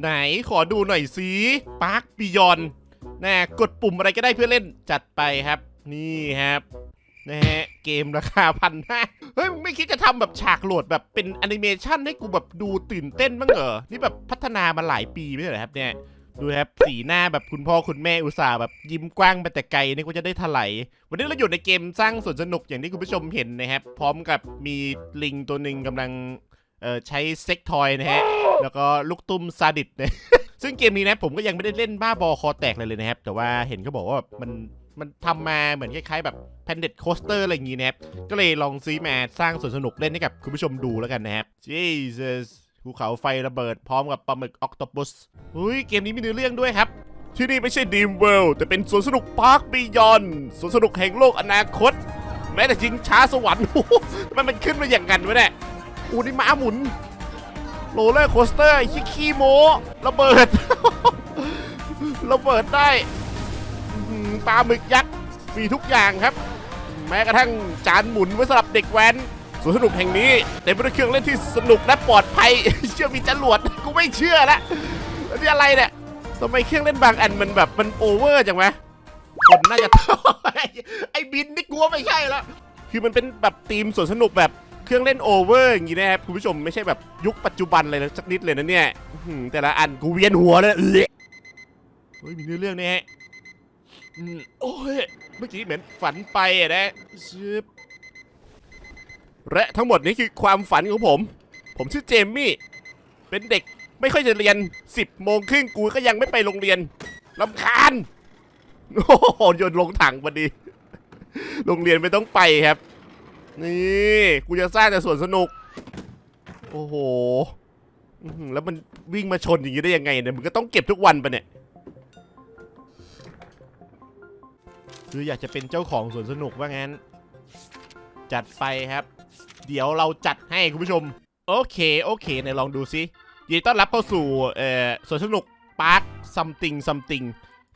ไหนขอดูหน่อยสิปาร์คบิยอนนะกดปุ่มอะไรก็ได้เพื่อเล่นจัดไปครับ นี่ครับนะฮะเกมราคาพันห้าเฮ้ยมึงไม่คิดจะทำแบบฉากโหลดแบบเป็นแอนิเมชันให้กูแบบดูตื่นเต้นบ้างเหรอ นี่แบบพัฒนามาหลายปีไม่ใช่เหรอครับเนี่ย ดูครับสีหน้าแบบคุณพ่อคุณแม่อุตส่าห์แบบยิ้มกว้างไปแต่ไกลนี่ก็จะได้ถลายวันนี้เราอยู่ในเกมสร้างสวนสนุกอย่างที่คุณผู้ชมเห็นนะครับ พร้อมกับมีลิงตัวหนึ่งกำลัง เออใช้เซ็กทอยนะฮะ แล้วก็ลูกตุ้มซาดิสนะซึ่งเกมนี้นะผมก็ยังไม่ได้เล่นบ้าบอคอแตกเลยเลยนะครับ แต่ว่าเห็นเขาบอกว่ามันมันทำมาเหมือนคล้ายๆ แบบแพนเด็ดโคสเตอร์อะไรอย่างงี้นะครับ ก็เลยลองซื้อมาสร้างสวนสนุกเล่นให้กับคุณผู้ชมดูแล้วกันนะครับ Jesus ภูเขาไฟระเบิดพร้อมกับปลาหมึกออกโตปัสอุ้ยเกมนี้มีเนื้อเรื่องด้วยครับ ที่นี่ไม่ใช่ดีมเวลแต่เป็นสวนสนุกพาร์คบียอนสวนสนุกแห่งโลกอนาคต แม้แต่จริงช้าสวรรค์มันมันขึ้นมาอย่างกันวะเนี่ย อูนี่ม้าหมุนโรลเลอร์โคสเตอร์ขี้ขี้โมระเบิด ระเบิดได้ปลาหมึกยักษ์มีทุกอย่างครับ แม้กระทั่งจานหมุนไว้สำหรับเด็กแว้นสวนสนุกแห่งนี้เต็มไปด้วยเครื่องเล่นที่สนุกและปลอดภัย เชื่อมีจรวดกูไม่เชื่อละแล้วนี่อะไรเนี่ยทำไมเครื่องเล่นบางอันมันแบบมันโอเวอร์จังวะคนน่าจะไอ้บินนี่กลัวไม่ใช่ล้วคือมันเป็นแบบธีมสวนสนุกแบบ เครื่องเล่นโอเวอร์อย่างงี้นะครับคุณผู้ชมไม่ใช่แบบยุคปัจจุบันเลยนะสักนิดเลยนะเนี่ยอื้อหือแต่ละอันกูเวียนหัวเลยเอ้ยเฮ้ยมีเนื้อเรื่องนี่ฮะอืมโอ้ยเมื่อกี้เหมือนฝันไปอะนะชึบและทั้งหมดนี้คือความฝันของผม ผมชื่อเจมมี่ เป็นเด็กไม่ค่อยจะเรียน 10โมงครึ่งกูก็ยังไม่ไปโรงเรียนลำคาญ โอ้โหโยนลงถังพอดี โรงเรียนไม่ต้องไปครับ นี่กูจะสร้างแต่สวนสนุก โอ้โหแล้วมันวิ่งมาชนอย่างนี้ได้ยังไงเนี่ยมึงก็ต้องเก็บทุกวันปะเนี่ยคืออยากจะเป็นเจ้าของสวนสนุกว่างั้น จัดไปครับ เดี๋ยวเราจัดให้คุณผู้ชม โอเคโอเคไหนลองดูซิยินดีต้อนรับเข้าสู่เอ่อสวนสนุกพาร์คซัมติงซัมติง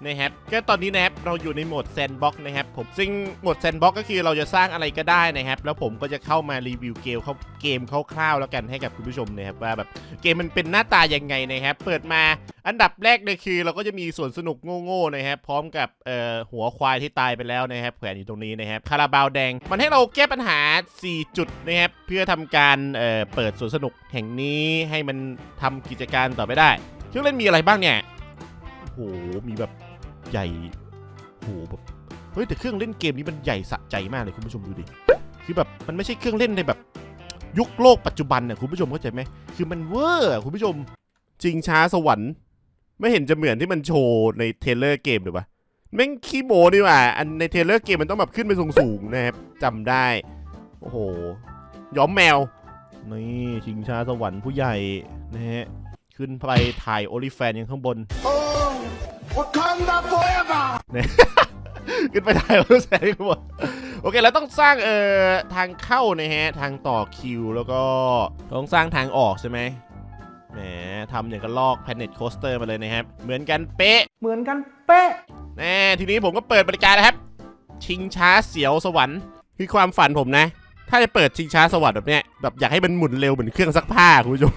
นะครับก็ตอนนี้นะครับเราอยู่ในโหมดแซนบ็อกนะครับผมซึ่งโหมดแซนบ็อกก็คือเราจะสร้างอะไรก็ได้นะครับแล้วผมก็จะเข้ามารีวิวเกมเขาเกมคร่าวๆแล้วกันให้กับคุณผู้ชมนะครับว่าแบบเกมมันเป็นหน้าตายังไงนะครับเปิดมาอันดับแรกเลยคือ เราก็จะมีสวนสนุกโง่ๆนะครับพร้อมกับเอ่อหัวควายที่ตายไปแล้วนะครับแขวนอยู่ตรงนี้นะครับคาราบาวแดง มันให้เราแก้ปัญหา 4 จุดนะครับเพื่อทำการเอ่อเปิดสวนสนุกแห่งนี้ให้มันทำกิจการต่อไปได้เครื่องเล่นมีอะไรบ้างเนี่ยโอ้โหมีแบบ ใหญ่โหแบบเฮ้ยแต่เครื่องเล่นเกมนี้มันใหญ่สะใจมากเลยคุณผู้ชมดูดิคือแบบมันไม่ใช่เครื่องเล่นในแบบยุคโลกปัจจุบันน่ะคุณผู้ชมเข้าใจไหมคือมันเวอร์คุณผู้ชมจริงช้าสวรรค์ไม่เห็นจะเหมือนที่มันโชว์ในเทเลอร์เกมหรือปะแม่งขี้โมนี่ว่าอันในเทเลอร์เกมมันต้องแบบขึ้นไปสูงๆนะครับจำได้โอ้โหย้อมแมวนี่ชิงช้าสวรรค์ผู้ใหญ่นะฮะขึ้นไปถ่ายโอลิแฟนยังข้างบน Wakanda forever! ขึ้นไปถ่ายโอลิแฟนยังข้างบนโอเคแล้วต้องสร้างเอ่อทางเข้านะฮะทางต่อคิวแล้วก็ต้องสร้างทางออกใช่ไหมแหมทำอย่างกับลอกแพนเน็ตโคสเตอร์มาเลยนะครับ เหมือนกันเป๊ะ เหมือนกันเป๊ะแน่ทีนี้ผมก็เปิดบริการแล้วครับ ชิงช้าเสียวสวรรค์คือความฝันผมนะ ถ้าจะเปิดชิงช้าสวรรค์แบบเนี้ยแบบอยากให้มันหมุนเร็วเหมือนเครื่องซักผ้าคุณผู้ชม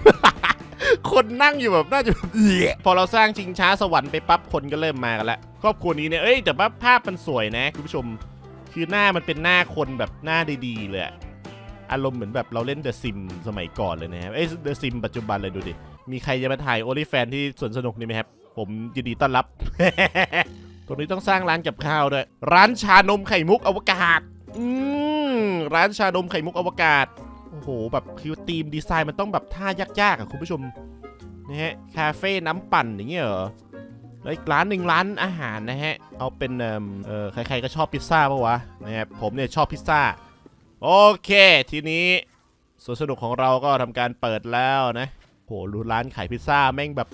คนนั่งอยู่แบบน่าจะแบบเหี้ยพอเราสร้างชิงช้าสวรรค์ไปปั๊บคนก็เริ่มมากันแล้วครอบครัวนี้เนี่ยเอ้ยแต่ว่าภาพมันสวยนะคุณผู้ชม คือหน้ามันเป็นหน้าคนแบบหน้าดีๆเลยอะอารมณ์เหมือนแบบเราเล่นเดอะซิมสมัยก่อนเลยนะครับเอ้ยเดอะซิมปัจจุบันเลยดูดิ มีใครจะมาถ่ายโอลิแฟนที่สวนสนุกนี่ไหมครับ ผมยินดีต้อนรับ ตรงนี้ต้องสร้างร้านกับข้าวด้วย ร้านชานมไข่มุกอวกาศ อืมร้านชานมไข่มุกอวกาศ โอ้โห แบบคือธีมดีไซน์มันต้องแบบท่ายากๆอะคุณผู้ชมนะฮะคาเฟ่น้ำปั่นอย่างเงี้ยเหรอแล้วอีกร้านหนึ่งร้านอาหารนะฮะ เอาเป็นเอ่อใครๆก็ชอบพิซซ่าปะวะนะครับผมเนี่ยชอบพิซซ่า โอเค ทีนี้สวนสนุกของเราก็ทำการเปิดแล้วนะโหรู้ร้านขายพิซซ่าแม่งแบบ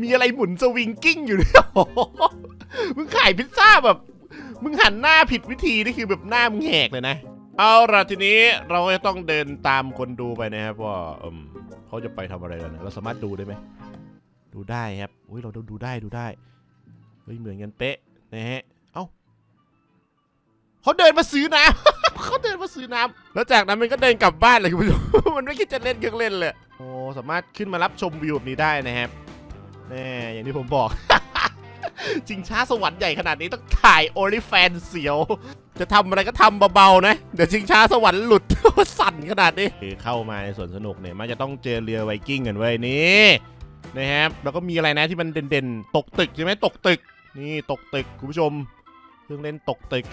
มีอะไรหมุนสวิงกิ้งอยู่เนี่ยมึงขายพิซซ่าแบบ มึงหันหน้าผิดวิธีนี่คือแบบหน้ามึงแหกเลยนะ เอาละทีนี้เราก็จะต้องเดินตามคนดูไปนะครับว่าเอมเขาจะไปทำอะไรกันนะเราสามารถดูได้ไหมดูได้ครับอุ้ยเราดูดูได้ดูได้เฮ้ยเหมือนกันเป๊ะนะฮะเอ้าเขาเดินมาซื้อน้ำ เขาเดินมาซื้อน้ำแล้วจากนั้นมันก็เดินกลับบ้านเลยคุณผู้ชมมันไม่คิดจะเล่นเครื่องเล่นเลยโอ้สามารถขึ้นมารับชมวิวแบบนี้ได้นะครับแน่อย่างที่ผมบอก จริงช้าสวรรค์ใหญ่ขนาดนี้ต้องถ่ายโอลิแฟนเสียว จะทำอะไรก็ทำเบาๆนะ เดี๋ยวชิงช้าสวรรค์หลุด สั่นขนาดนี้คือเข้ามาในสวนสนุกเนี่ยมันจะต้องเจอเรือไวกิ้งกันเว้ยนี่นะครับแล้วก็มีอะไรนะที่มันเด่นๆ ตกตึกใช่ไหมตกตึก นี่ตกตึกคุณผู้ชมเครื่องเล่นตกตึก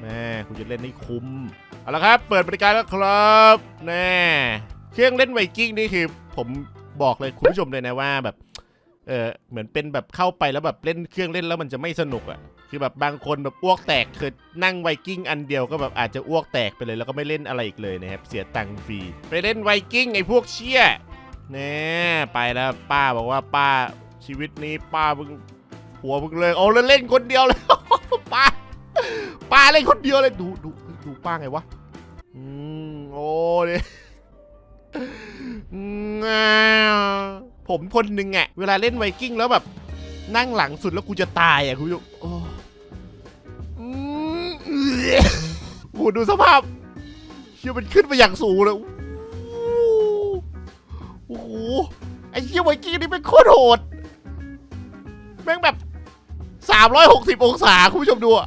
แม่คุณจะเล่นให้คุ้มเอาละครับ เปิดบริการแล้วครับแน่เครื่องเล่นไวกิ้งนี่คือผมบอกเลยคุณผู้ชมเลยนะว่าแบบเออเหมือนเป็นแบบเข้าไปแล้วแบบเล่นเครื่องเล่นแล้วมันจะไม่สนุกอะ่ะ คือแบบบางคนแบบอ้วกแตกคือนั่งไวกิ้งอันเดียวก็แบบอาจจะอ้วกแตกไปเลยแล้วก็ไม่เล่นอะไรอีกเลยนะครับเสียตังค์ฟรีไปเล่นไวกิ้งไอ้พวกเชี่ยแน่ไปแล้วป้าบอกว่าป้าชีวิตนี้ป้ามึงหัวมึงเลยเอาแล้วเล่นคนเดียวเลยป้าป้าเล่นคนเดียวเลยดูดูดูป้าไงวะอืมโอ้เนี่ยง่าผมคนหนึ่งอะเวลาเล่นไวกิ้งแล้วแบบนั่งหลังสุดแล้วกูจะตายอะคุณผู้ชมโอ้ โอ้โหดูสภาพเชี่ยมันขึ้นไปอย่างสูงเลยโอ้โหไอ้เชี่ยไวกิ้นี่เป็นโคตรโหดแม่งแบบ360องศาคุณผู้ชมดูอะ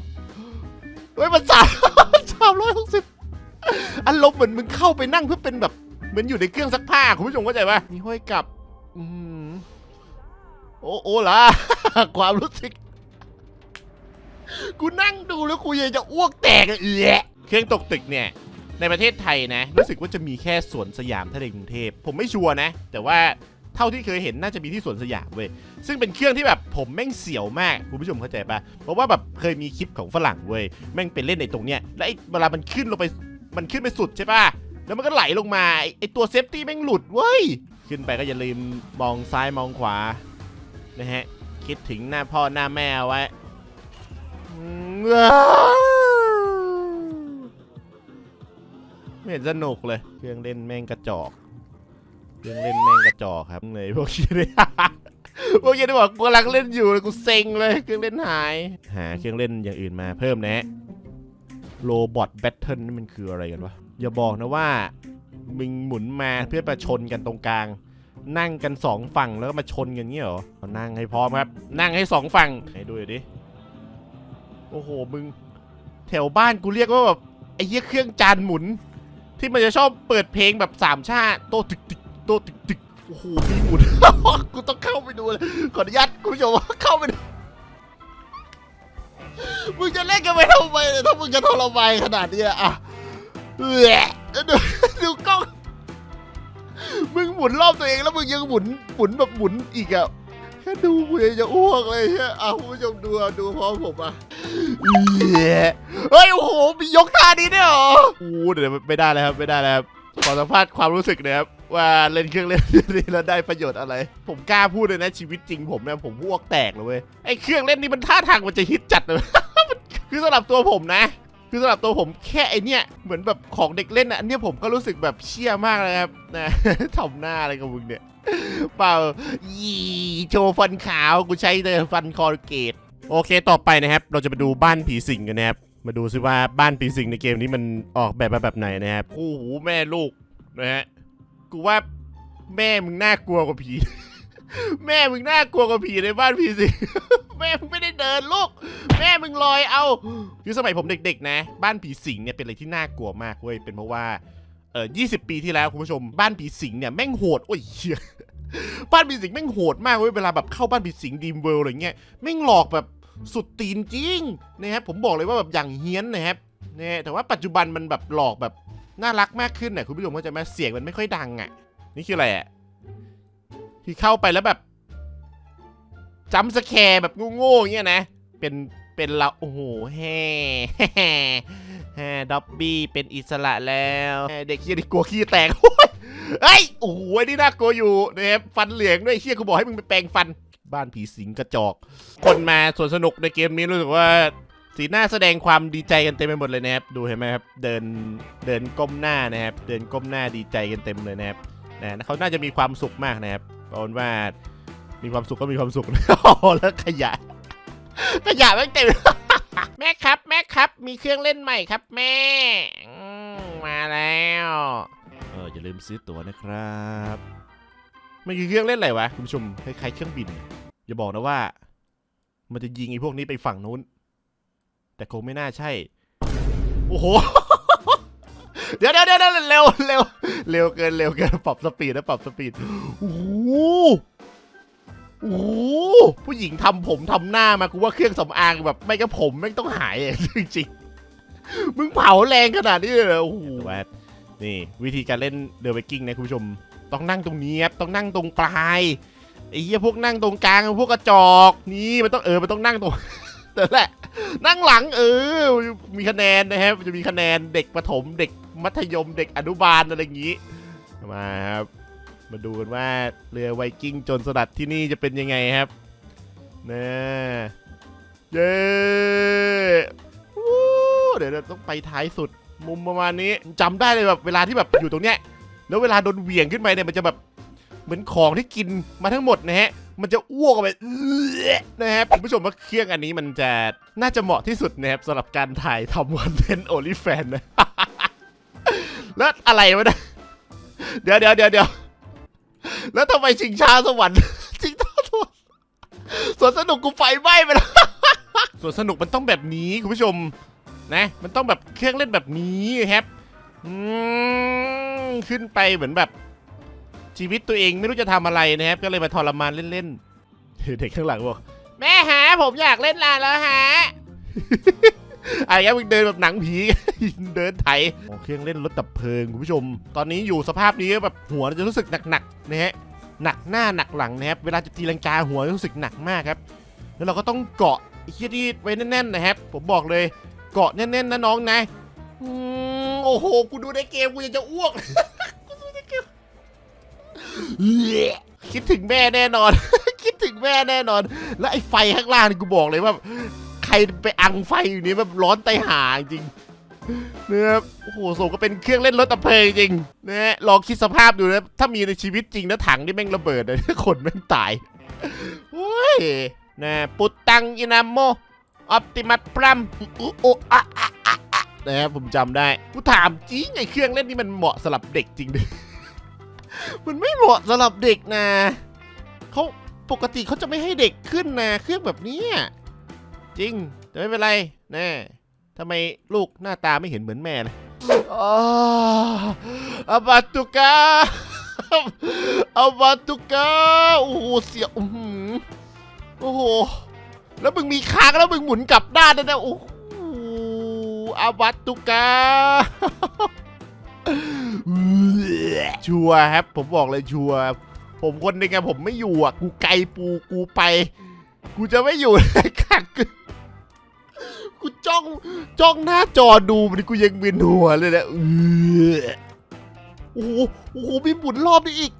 เฮ้ยมันสามสามร้อยหกสิบอารมณ์เหมือนมึงเข้าไปนั่งเพื่อเป็นแบบเหมือนอยู่ในเครื่องซักผ้าคุณผู้ชมเข้าใจปะมีห้อยกลับ อืมโอ้โอ้ล่ะความรู้สึก กูนั่งดูแล้วกูยังจะอ้วกแตกอะเอะเครื่องตกตึกเนี่ย ในประเทศไทยนะ รู้สึกว่าจะมีแค่สวนสยามถ้าในกรุงเทพผมไม่ชัวร์นะ แต่ว่าเท่าที่เคยเห็นน่าจะมีที่สวนสยามเว้ยซึ่งเป็นเครื่องที่แบบผมแม่งเสียวมากคุณผู้ชมเข้าใจปะเพราะว่าแบบเคยมีคลิปของฝรั่งเว้ยแม่งไปเล่นในตรงเนี้ยแล้วไอ้เวลามันขึ้นลงไปมันขึ้นไปสุดใช่ปะแล้วมันก็ไหลลงมาไอ้ไอตัวเซฟตี้แม่งหลุดเว้ยขึ้นไปก็อย่าลืมมองซ้ายมองขวานะฮะคิดถึงหน้าพ่อหน้าแม่ไว้ ไม่เห็นสนุกเลย เครื่องเล่นแม่งกระจอก เครื่องเล่นแม่งกระจอกครับเลยพวกเชี่ยเนี่ยพวกเชี่ยที่บอกกูกำลังเล่นอยู่เลยกูเซ็งเลย เครื่องเล่นหาย หาเครื่องเล่นอย่างอื่นมาเพิ่มนะโรบอทแบทเทิลนี่มันคืออะไรกันวะ อย่าบอกนะว่า มึงหมุนมาเพื่อมาชนกันตรงกลาง นั่งกันสองฝั่งแล้วก็มาชนกันเงี้ยเหรอนั่งให้พร้อมครับ นั่งให้สองฝั่งให้ดูหน่อยดิ โอ้โหมึง แถวบ้านกูเรียกว่าแบบไอ้เหี้ยเครื่องจานหมุน ที่มันจะชอบเปิดเพลงแบบสามชาติโตตึกตึกโตตึกตึกโอ้โหมีหมุน กูต้องเข้าไปดูเลยขออนุญาตคุณผู้ชมว่าเข้าไปดูมึงจะเล่นกันไปทำไมถ้ามึงจะทรมานขนาดนี้ยอะเอะดูดูกล้องมึงหมุนรอบตัวเองแล้วมึงยังหมุนหมุนแบบหมุนอีกอะ ค่ดูกูยังจะอ้วกเลยใช่อะคุณผู้ชมดูอะดูพร้อมผมอะเอะเฮ้ยโอ้โหมียกท่านี้ด้วยเหรอโอ้โหเดี๋ยวไม่ได้แล้วครับไม่ได้แล้วครับขอสัมภาษณ์ความรู้สึกนะครับว่าเล่นเครื่องเล่นนี้แล้วได้ประโยชน์อะไร ผมกล้าพูดเลยนะชีวิตจริงผมเนี่ยผมอ้วกแตกเลยเว้ยไอ้เครื่องเล่นนี้มันท่าทางมันจะฮิตจัดเลยคือสำหรับตัวผมนะคือสำหรับตัวผมแค่ไอเนี้ยเหมือนแบบของเด็กเล่นอะอันเนี้ยผมก็รู้สึกแบบเชี่ยมากเลยครับนะทำหน้าอะไรกับมึงเนี่ย เปล่ายีโชว์ฟันขาว กูใช้แต่ฟันคอร์เกต โอเคต่อไปนะครับ เราจะไปดูบ้านผีสิงกันนะครับ มาดูซิว่าบ้านผีสิงในเกมนี้มันออกแบบมาแบบไหนนะครับคู่หูแม่ลูกนะฮะ กูว่าแม่มึงน่ากลัวกว่าผี แม่มึงน่ากลัวกว่าผีในบ้านผีสิงแม่มึงไม่ได้เดินลูก แม่มึงลอยเอา คือสมัยผมเด็กๆ นะ บ้านผีสิงเนี่ยเป็นอะไรที่น่ากลัวมากเว้ย เป็นเพราะว่า เออ20ปีที่แล้วคุณผู้ชมบ้านผีสิงเนี่ยแม่งโหดโอ้ยเหี้ยบ้านผีสิงแม่งโหดมากเว้ยเวลาแบบเข้าบ้านผีสิงดีมเวลอะไรเงี้ยแม่งหลอกแบบสุดตีนจริงนะครับผมบอกเลยว่าแบบอย่างเฮี้ยนนะครับนะแต่ว่าปัจจุบันมันแบบหลอกแบบน่ารักมากขึ้นน่ะคุณผู้ชมเข้าใจไหมเสียงมันไม่ค่อยดังอะ นี่คืออะไรอะที่เข้าไปแล้วแบบจัมสแคร์แบบโง่ๆอย่างเงี้ยนะ เป็น เป็นเราโอ้โหแฮ่แฮ่ด็อบบี้เป็นอิสระแล้วแฮ่เด็กเฮียนี่กลัวขี้แตกเฮ้ยโอ้โหนี่น่ากลัวอยู่นะครับฟันเหลืองด้วยเฮียกูบอกให้มึงไปแปรงฟันบ้านผีสิงกระจอก คนมาสวนสนุกในเกมนี้รู้สึกว่าสีหน้าแสดงความดีใจกันเต็มไปหมดเลยนะครับ ดูเห็นไหมครับ เดินเดินก้มหน้านะครับ เดินก้มหน้าดีใจกันเต็มเลยนะครับนะเขาน่าจะมีความสุขมากนะครับเอาเป็นว่ามีความสุขก็มีความสุขอ๋อแล้วขยะ ขยะแม่เต็ม แม่ครับ แม่ครับ มีเครื่องเล่นใหม่ครับแม่อืวเอออย่าลืมซื้อตั๋วนะครับมันคือเครื่องเล่นอะไรวะคุณผู้ชมคล้ายๆเครื่องบิน อย่าบอกนะว่า มันจะยิงไอ้พวกนี้ไปฝั่งนู้น แต่คงไม่น่าใช่ โอ้โห เดี๋ยวเดี๋ยวเดี๋ยวเร็วเร็วเร็วเร็วเกินเร็วเกินปรับสปีดนะปรับสปีดโอ้โห โอ้ผู้หญิงทำผมทำหน้ามากูว่าเครื่องสำอางแบบไม่ก็ผมไม่ต้องหายจริงๆมึงเผาแรงขนาดนี้เลยหรอโอ้โหแต่ว่านี่ วิธีการเล่นเดอะไวกิ้งนะคุณผู้ชม ต้องนั่งตรงนี้ครับต้องนั่งตรงปลายไอ้เหี้ยพวกนั่งตรงกลางพวกกระจอกนี่มันต้องเออมันต้องนั่งตรงแต่แหละ นั่งหลังเออ มีคะแนนนะครับจะมีคะแนนเด็กประถมเด็กมัธยมเด็กอนุบาลอะไรอย่างนี้มาครับ มาดูกันว่าเรือไวกิ้งจนสลัดที่นี่จะเป็นยังไงครับนะเย้วู้เดี๋ยวเราต้องไปท้ายสุดมุมประมาณนี้จำได้เลยแบบเวลาที่แบบอยู่ตรงเนี้ย แล้วเวลาโดนเหวี่ยงขึ้นไปเนี่ยมันจะแบบเหมือนของที่กินมาทั้งหมดนะฮะ มันจะอ้วกไปนะครับคุณผู้ชมว่าเครื่องอันนี้มันจะน่าจะเหมาะที่สุดนะครับสำหรับการถ่ายทำคอนเทนต์โอลิแฟนนะแล้วอะไรวะเนี่ยเดี๋ยวเดี๋ยวเดี๋ยวเดี๋ยว แล้วทำไมชิงช้าสวรรค์ชิงช้าสวรรค์สวนสนุกกูไฟไหม้ไปแล้วสวนสนุกมันต้องแบบนี้คุณผู้ชมนะ มันต้องแบบเครื่องเล่นแบบนี้ครับอืมขึ้นไปเหมือนแบบชีวิตตัวเองไม่รู้จะทำอะไรนะครับ ก็เลยมาทรมานเล่นๆเด็กข้างหลังบอกแม่ฮะผมอยากเล่นลานแล้วฮะ ไอ้ยังมึงเดินแบบหนังผี เดินไถเครื่องเล่นรถดับเพลิงคุณผู้ชม ตอนนี้อยู่สภาพนี้แบบหัวจะรู้สึกหนักๆนะฮะหนักหน้าหนักหลังนะครับ เวลาจะตีลังกาหัวรู้สึกหนักมากครับ แล้วเราก็ต้องเกาะไอ้เคียที่ไว้แน่นๆนะครับ ผมบอกเลยเกาะแน่นๆนะน้องนะโอ้โห กูดูในเกมกูยังจะอ้วกคิดถึงแม่แน่นอน คิดถึงแม่แน่นอน แล้วไอ้ไฟข้างล่างนี่กูบอกเลยว่า ใครไปอังไฟอยู่นี้แบบร้อนไตหาจริงนะครับโอ้โหโซก็เป็นเครื่องเล่นรถดับเพลิงจริงนะฮะลองคิดสภาพดูนะ ถ้ามีในชีวิตจริงนะถังนี่แม่งระเบิดเลยคนแม่งตายโอ้ยนะปุตตังอินามโมออปติมัสพรัมอุโอะอะอะอะอะนะครับผมจำได้กูถามจริงไอเครื่องเล่นนี่มันเหมาะสำหรับเด็กจริงดิมันไม่เหมาะสำหรับเด็กนะเขาปกติเขาจะไม่ให้เด็กขึ้นนะเครื่องแบบนี้ จริง แต่ไม่เป็นไร แน่ทำไมลูกหน้าตาไม่เห็นเหมือนแม่เลยอาอาบาตุกาอาบาตุกาโอ้โห เสียอื้อหือโอ้โห แล้วมึงมีค้างแล้วมึงหมุนกลับด้านด้วยนะโอ้โหอาบาตุกา ชัวร์ครับ ผมบอกเลยชัวร์ ผมคนหนึงอะผมไม่อยู่อะกูไกลปูกูไป กูจะไม่อยู่เลยค่ะกู กูจ้องจ้องหน้าจอดูมันกูยังเวียนหัวเลยนะเออโอ้โหโอ้โหมีหมุนรอบนี้อีก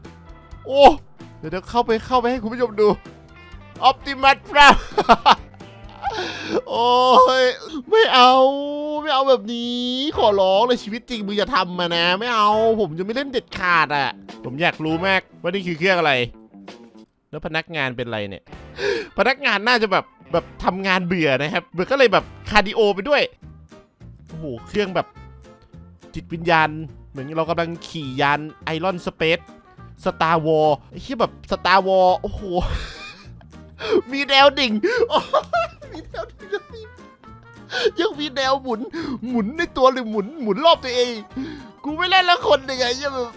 โอ้เดี๋ยวเดี๋ยวเข้าไปเข้าไปให้คุณผู้ชมดูออปติมัสครับโอ้ยไม่เอาไม่เอาแบบนี้ ขอร้องเลยชีวิตจริงมึงอย่าทำมานะ ไม่เอาผมจะไม่เล่นเด็ดขาดอะ ผมอยากรู้มากว่านี่คือเครื่องอะไร แล้วพนักงานเป็นไรเนี่ย พนักงานน่าจะแบบแบบทำงานเบื่อนะครับเบื่อก็เลยแบบคาร์ดิโอไปด้วยโอ้โหเครื่องแบบจิตวิญญาณ เหมือนเรากำลังขี่ยานไอรอนสเปซสตาร์วอลไอ้ที่แบบสตาร์วอลโอ้โห มีแนวดิ่งมีแนวดิ่งยังมียังมีแนวหมุน หมุนในตัวหรือหมุนหมุนรอบตัวเอง กูไม่เล่นล้วคนยังไงยังแบบ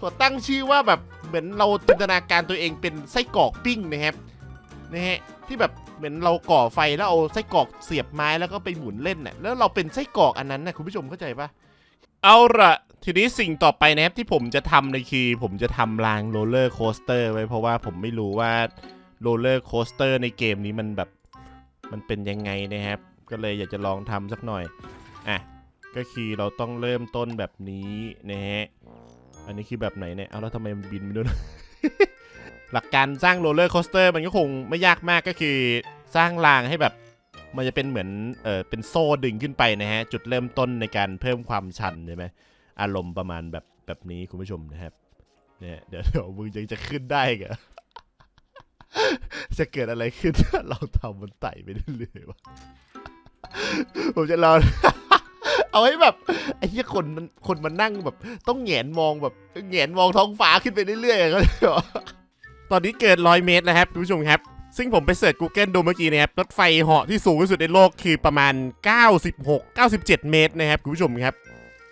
ขอตั้งชื่อว่าแบบ เหมือนเราจินตนาการตัวเองเป็นไส้กรอกปิ้งนะครับนะฮะที่แบบเหมือนเราก่อไฟแล้วเอาไส้กรอกเสียบไม้แล้วก็ไปหมุนเล่นน่ะแล้วเราเป็นไส้กรอกอันนั้นนะคุณผู้ชมเข้าใจปะเอาละทีนี้สิ่งต่อไปนะครับที่ผมจะทำเลยคือผมจะทำรางโรลเลอร์โคสเตอร์ไว้เพราะว่าผมไม่รู้ว่าโรลเลอร์โคสเตอร์ในเกมนี้มันแบบมันเป็นยังไงนะครับ ก็เลยอยากจะลองทำสักหน่อยอะก็คือเราต้องเริ่มต้นแบบนี้นะฮะ อันนี้คือแบบไหนเนี่ย เอาแล้วทำไมมันบินไม่รู้นะหลักการสร้างโรลเลอร์โคสเตอร์มันก็คงไม่ยากมากก็คือสร้างรางให้แบบ มันจะเป็นเหมือนเออเป็นโซ่ดึงขึ้นไปนะฮะ จุดเริ่มต้นในการเพิ่มความชันใช่ไหมอารมณ์ประมาณแบบแบบนี้คุณผู้ชมนะครับเนี่ยเดี๋ยวเดี๋ยวมึงยังจะขึ้นได้เหรอจะเกิดอะไรขึ้นเราทำมันไต่ไปเรื่อยๆวะผมจะลอ เอาให้แบบไอ้เหี้ยคนมันคนมันนั่งแบบ ต้องแหงนมองแบบแหงนมองท้องฟ้าขึ้นไปเรื่อยๆอย่างเงี้ยเหรอตอนนี้เกิดร้อยเมตรแล้วครับคุณผู้ชมครับ ซึ่งผมไปเสิร์ช Google ดูเมื่อกี้นะครับรถไฟเหาะที่สูงที่สุดในโลกคือประมาณ 96 97 เมตรนะครับคุณผู้ชมครับ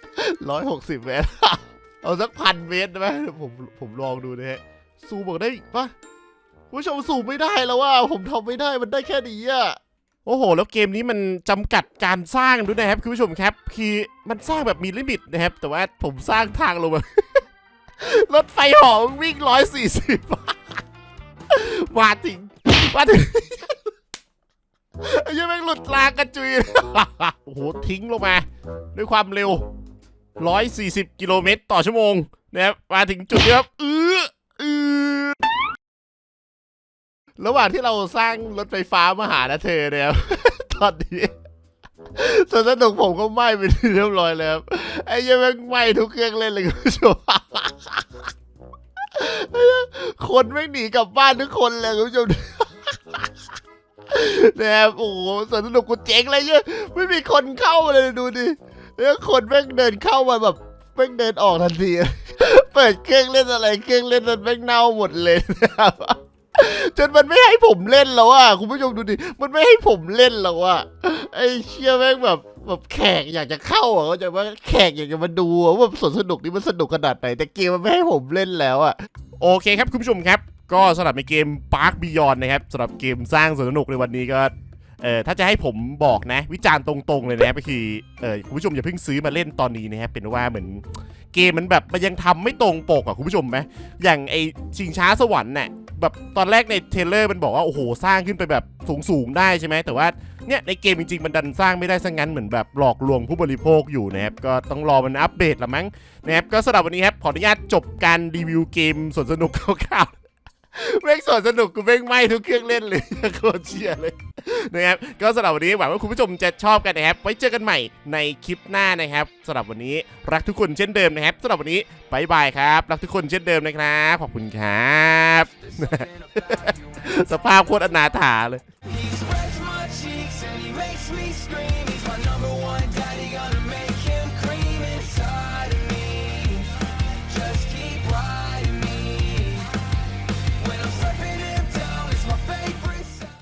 160 เมตร เอาสักพันเมตรได้ไหมผมผมลองดูนะฮะซูมบอกได้อีกปะคุณผู้ชมซูมไม่ได้แล้วว่าผมทำไม่ได้มันได้แค่นี้อะโอ้โห แล้วเกมนี้มันจำกัดการสร้างด้วยนะครับคุณผู้ชมครับ คือมันสร้างแบบมีลิมิตนะครับ แต่ว่าผมสร้างทางลงมารถไฟหาะวิ่ง140ว่าถึงว่าถึงไอ้ยังแม่หลุดลางกระจุยโอ้โห ทิ้งลงมา ด้วยความเร็ว 140 กิโลเมตรต่อชั่วโมงนะครับมาถึงจุดนี้ครับอืออ ระหว่างที่เราสร้างรถไฟฟ้ามาหานะเธอเนี่ยตอนนี้ส่วนสนุกผมก็ไหม้ไปเรียบร้อยแล้วไอ้ยังแม่งไหม้ทุกเครื่องเล่นเลยคุณผู้ชมคนไม่งหนีกลับบ้านทุกคนเลยคุณผู้ชมนะครับโอ้โหสวนสนุกกูเจ๊งเลยเนี่ยไม่มีคนเข้ามาเลยดูดิแล้วคนแม่งเดินเข้ามาแบบแม่งเดินออกทันที เปิดเครื่องเล่นอะไร เครื่องเล่นนั้นแม่งเน่าหมดเลยนะครับ จนมันไม่ให้ผมเล่นแล้วอะคุณผู้ชมดูดิมันไม่ให้ผมเล่นแล้วอะไอ้เชี่ยแม่งแบบแบบแขกอยากจะเข้าอะเขาใจว่าแขกอยากจะมาดูอะว่าสนสนุกนี่มันสนุกขนาดไหนแต่เกมมันไม่ให้ผมเล่นแล้วอะโอเคครับคุณผู้ชมครับ ก็สำหรับในเกม Park Beyond นะครับสำหรับเกมสร้างสวนสนุกในวันนี้ก็ เออถ้าจะให้ผมบอกนะ วิจารณ์ตรงๆเลยนะก็คือเออคุณผู้ชมอย่าเพิ่งซื้อมาเล่นตอนนี้นะครับเป็นว่าเหมือนเกมมันแบบมันยังทำไม่ตรงปกอะคุณผู้ชมไหมอย่างไอชิงช้าสวรรค์เนี่ยแบบตอนแรกในเทรเลอร์มันบอกว่าโอ้โหสร้างขึ้นไปแบบสูงๆได้ใช่ไหมแต่ว่าเนี่ยในเกมจริงๆมันดันสร้างไม่ได้ซะงั้นเหมือนแบบหลอกลวงผู้บริโภคอยู่นะครับก็ต้องรอมันอัปเดตละมั้งนะครับก็สำหรับวันนี้ครับขออนุญาตจบการรีวิวเกมสนสนุกคร่าวๆ แม่งสวนสนุกกูแม่งไหม้ทุกเครื่องเล่นเลยโคตรเชียเลยนะครับก็สำหรับวันนี้หวังว่าคุณผู้ชมจะชอบกันนะครับไว้เจอกันใหม่ในคลิปหน้านะครับสำหรับวันนี้รักทุกคนเช่นเดิมนะครับสำหรับวันนี้บายบายครับ รักทุกคนเช่นเดิมนะครับขอบคุณครับ สภาพโคตรอนาถาเลย